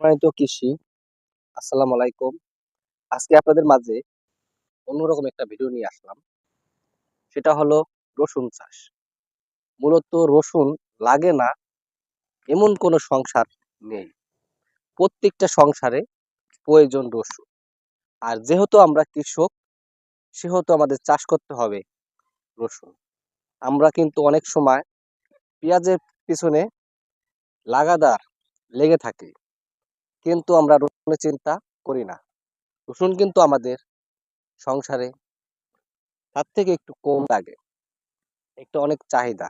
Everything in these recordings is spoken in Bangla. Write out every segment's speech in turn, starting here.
সম্মানিত কৃষি, আসসালামু আলাইকুম। আজকে আপনাদের মাঝে অন্যরকম একটা ভিডিও নিয়ে আসলাম। সেটা হলো রসুন চাষ। মূলত রসুন লাগে না, এমন কোনো সংসার নেই। প্রত্যেকটা সংসারে প্রয়োজন রসুন। আর যেহেতু আমরা কৃষক, সেহেতু আমাদের চাষ করতে হবে রসুন। আমরা কিন্তু অনেক সময় পেঁয়াজের পিছনে লাগাদার লেগে থাকি। কিন্তু আমরা রসুনের চিন্তা করি না। রসুন কিন্তু আমাদের সংসারে তার থেকে একটু কম লাগে, একটা অনেক চাহিদা।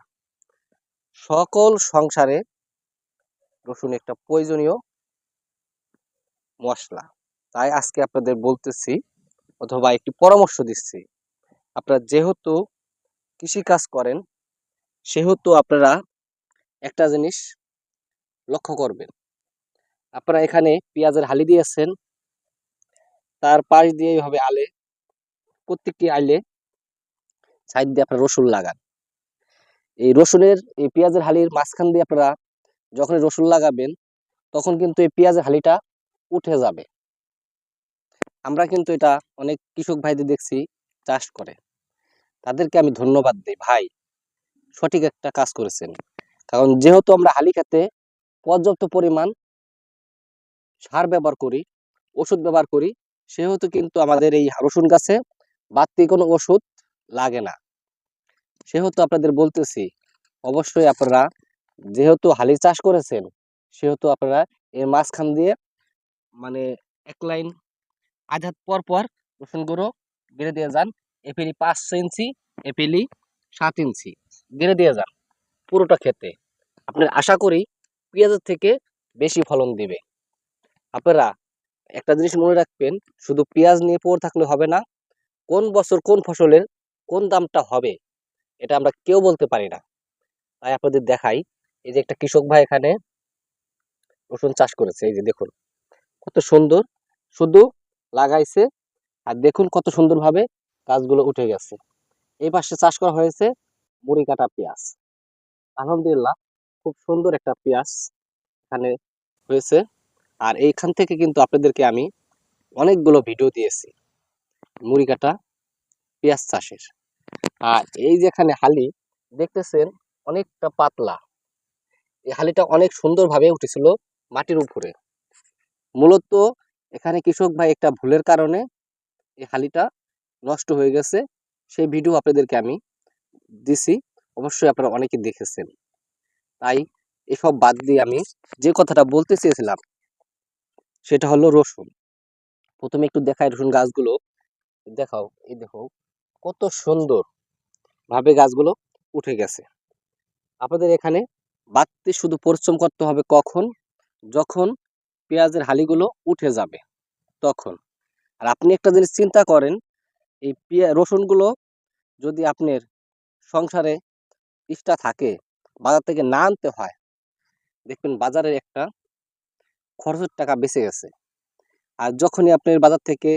সকল সংসারে রসুন একটা প্রয়োজনীয় মশলা। তাই আজকে আপনাদের বলতেছি অথবা একটি পরামর্শ দিচ্ছি। আপনারা যেহেতু কৃষি কাজ করেন, সেহেতু আপনারা একটা জিনিস লক্ষ্য করবেন। আপনারা এখানে পেঁয়াজের হালি দিয়েছেন। তার পাশ দিয়ে এইভাবে আলে। প্রত্যেকটি আইলে সাইড দিয়ে আপনারা রসুন লাগান। এই রসুনের, এই পেঁয়াজের হালির মাঝখান দিয়ে আপনারা যখন রসুন লাগাবেন, তখন কিন্তু এই পেঁয়াজের হালিটা উঠে যাবে। আমরা কিন্তু এটা অনেক কৃষক ভাইদের দেখছি চাষ করে। তাদেরকে আমি ধন্যবাদ দিই। ভাই, সঠিক একটা কাজ করেছেন। কারণ যেহেতু আমরা হালি খেতে পর্যাপ্ত পরিমাণ সার ব্যবহার করি, ওষুধ ব্যবহার করি, সেহেতু কিন্তু আমাদের এই রসুন গাছে বাড়তি কোনো ওষুধ লাগে না। সেহেতু আপনাদের বলতেছি, অবশ্যই আপনারা যেহেতু হালি চাষ করেছেন, সেহেতু আপনারা এর মাঝখান দিয়ে মানে এক লাইন আধ হাত পর পর রসুন গুঁড়ো গেড়ে দিয়ে যান, এপিলি পাঁচ ইঞ্চি, এপিলি সাত ইঞ্চি গেড়ে দিয়ে যান পুরোটা খেতে আপনার আশা করি পেঁয়াজের থেকে বেশি ফলন দিবে। আপনারা একটা জিনিস মনে রাখবেন, শুধু পেঁয়াজ নিয়ে পড়ে থাকলে হবে না, কোন বছর কোন ফসলের কোন দামটা হবে, এটা আমরা কেউ বলতে পারি না। তাই আপনাদের দেখাই, এই যে একটা কৃষক ভাই এখানে রসুন চাষ করেছে, এই যে দেখুন, কত সুন্দর, শুধু লাগাইছে, আর দেখুন কত সুন্দরভাবে গাছগুলো উঠে গেছে। এই পাশে চাষ করা হয়েছে মুড়ি কাটা পেঁয়াজ। আলহামদুলিল্লাহ, খুব সুন্দর একটা পেঁয়াজ এখানে হয়েছে। আর এইখান থেকে কিন্তু আপনাদেরকে আমি অনেকগুলো ভিডিও দিয়েছি। মুড়ি কাটা, পেঁয়াজ চাষের। আর এই যেখানে হালি, দেখতেছেন অনেকটা পাতলা। এই হালিটা অনেক সুন্দরভাবে উঠেছিল মাটির উপরে। মূলত এখানে কৃষক ভাই একটা ভুলের কারণে এই হালিটা নষ্ট হয়ে গেছে। সেই ভিডিও আপনাদেরকে আমি দিছি, অবশ্যই আপনারা অনেকে দেখেছেন। তাই এসব বাদ দিয়ে আমি যে কথাটা বলতে চেয়েছিলাম সেটা হলো রসুন। প্রথমে একটু দেখাই রসুন গাছগুলো। দেখাও, এই দেখো, কত সুন্দর ভাবে গাছগুলো উঠে গেছে। আপনাদের এখানে বাড়তে শুধু পরিশ্রম করতে হবে কখন? যখন পেঁয়াজের হালিগুলো উঠে যাবে, তখন। আর আপনি একটা জিনিস চিন্তা করেন, এই পেঁয়া, রসুনগুলো যদি আপনার সংসারে ইষ্টা থাকে, বাজার থেকে না আনতে হয়, দেখবেন বাজারের একটা খরচের টাকা বেঁচে গেছে। আর যখনই আপনার বাজার থেকে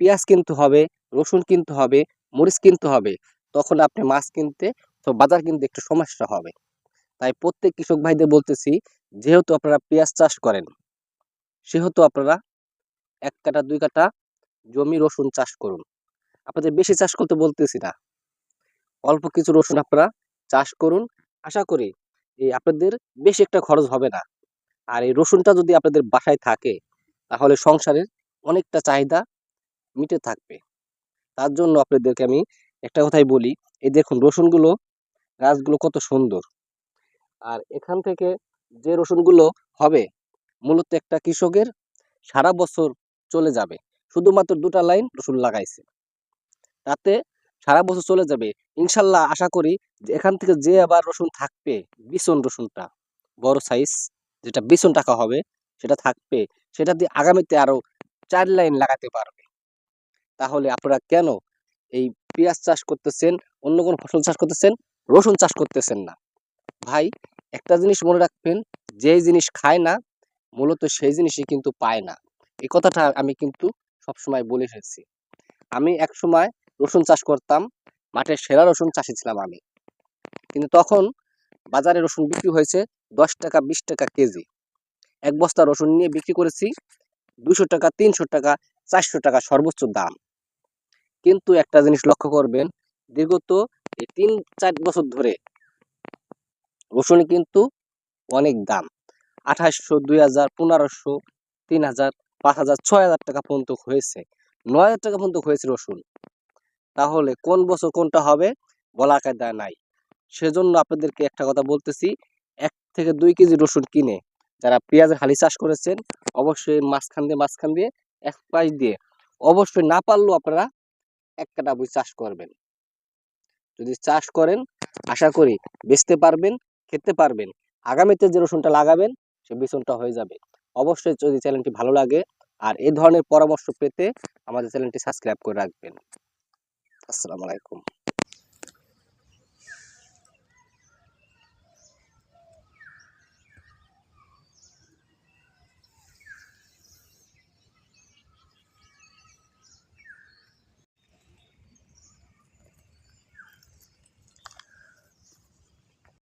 পেঁয়াজ কিনতে হবে, রসুন কিনতে হবে, মরিচ কিনতে হবে, তখন আপনি মাছ কিনতে তো বাজার কিনতে একটু সমস্যা হবে। তাই প্রত্যেক কৃষক ভাইদের বলতেছি, যেহেতু আপনারা পেঁয়াজ চাষ করেন, সেহেতু আপনারা এক কাটা দুই কাটা জমি রসুন চাষ করুন। আপনাদের বেশি চাষ করতে বলতেছি না। অল্প কিছু রসুন আপনারা চাষ করুন। আশা করি এই আপনাদের বেশি একটা খরচ হবে না। আর এই রসুনটা যদি আপনাদের বাসায় থাকে, তাহলে সংসারের অনেকটা চাহিদা মিটে থাকবে। তার জন্য আপনাদেরকে আমি একটা কথাই বলি, এই দেখুন রসুনগুলো, গাছগুলো কত সুন্দর। আর এখান থেকে যে রসুনগুলো হবে, মূলত একটা কৃষকের সারা বছর চলে যাবে। শুধুমাত্র দুটা লাইন রসুন লাগাইছে। তাতে সারা বছর চলে যাবে। ইনশাল্লাহ আশা করি যে এখান থেকে যে আবার রসুন থাকবে বিছন রসুনটা, বড় সাইজ যেটা বিছন টাকা হবে, সেটা থাকবে, সেটা দিয়ে আগামীতে আরও চার লাইন লাগাতে পারবে। তাহলে আপনারা কেন এই পেঁয়াজ চাষ করতেছেন, অন্য কোনো ফসল চাষ করতেছেন, রসুন চাষ করতেছেন না? ভাই, একটা জিনিস মনে রাখবেন যে জিনিস খায় না, মূলত সেই জিনিসই কিন্তু পায় না। এই কথাটা আমি কিন্তু সবসময় বলে এসেছি আমি এক সময় রসুন চাষ করতাম মাঠে সেরা রসুন চাষি ছিলাম আমি। কিন্তু তখন বাজারে রসুন বিক্রি হয়েছে দশ টাকা, বিশ টাকা কেজি। এক বস্তা রসুন নিয়ে বিক্রি করেছি দুশো টাকা, তিনশো টাকা, চারশো টাকা সর্বোচ্চ দাম। কিন্তু একটা জিনিস লক্ষ্য করবেন, দীর্ঘত এই তিন, চার বছর ধরে রসুন কিন্তু অনেক দাম। আঠাশশো, দুই হাজার, পনেরোশো, তিন হাজার, পাঁচ হাজার, ছয় হাজার টাকা পর্যন্ত হয়েছে। নয় হাজার টাকা পর্যন্ত হয়েছে রসুন। তাহলে কোন বছর কোনটা হবে বলা কায়দা নাই। সেজন্য আপনাদেরকে একটা কথা বলতেছি থেকে দুই কেজি রসুন কিনে যারা পেঁয়াজের হালি চাষ করেছেন, অবশ্যই মাঝখান দিয়ে মাঝখান দিয়ে, এক পাশ দিয়ে, অবশ্যই না পারলেও আপনারা এক কাটা বই চাষ করবেন। যদি চাষ করেন, আশা করি বেচতে পারবেন, খেতে পারবেন। আগামীতে যে রসুনটা লাগাবেন, সে বিছনটা হয়ে যাবে। অবশ্যই যদি চ্যানেলটি ভালো লাগে আর এই ধরনের পরামর্শ পেতে আমাদের চ্যানেলটি সাবস্ক্রাইব করে রাখবেন। আসসালামু আলাইকুম।